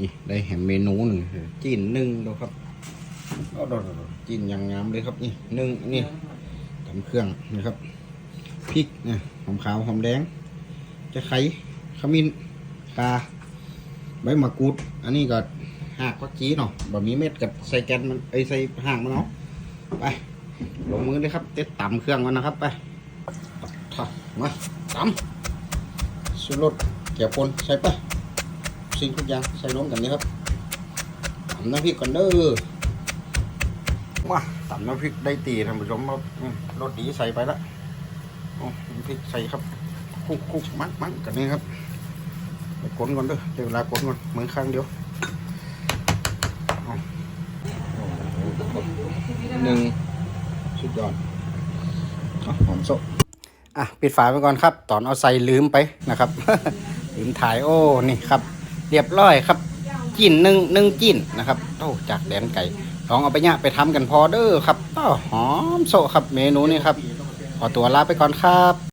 นี่ได้แหมเมนูหนึ่งจีนหนึ่งดูครับโอ้โดดจีนอย่างงามเลยครับนี่หนึ่งนี่ทำเครื่องนะครับพริกเนี่ยหอมขาวหอมแดง จะไข่ขมิ้นกาใบมะกรูด อันนี้ก็หากพักจีเนาะบะหมี่เม็ดกับใส่แกนมันไอใส่ห่างมันเนาะไปลงมือเลยครับเต็ดตำเครื่องมันนะครับไปถ้ามาตำสุรสเกี่ยวปนใส่ไป สิ่งทุกอย่างใส่รวมกันนี่ครับตำน้ำพริกก่อนเด้อมาตำน้ำพริกได้ตีท่านผู้ชมครับอืมรสดีใส่ไปละโอ้น้ำพริกใส่ครับคลุกคลุกมันมันกันนี่ครับไปกดก่อนเด้อเดี๋ยวเวลากดก่อนมือข้างเดียวเอาหนึ่งสุดยอดเอาหอมโซะอะ ปิดฝาไปก่อนครับ ตอนเอาใส่ลืมไปนะครับ ลืมถ่ายโอ้ นี่ครับ เรียบร้อยครับจิ้นหนึ่งหนึ่งจิ้นนะครับโอ้จากแดนไก่ลองเอาไปเนี่ยไปทำกันพอเด้อครับต้อหอมโซครับเมนูนี้ครับ ขอตัวลาไปก่อนครับ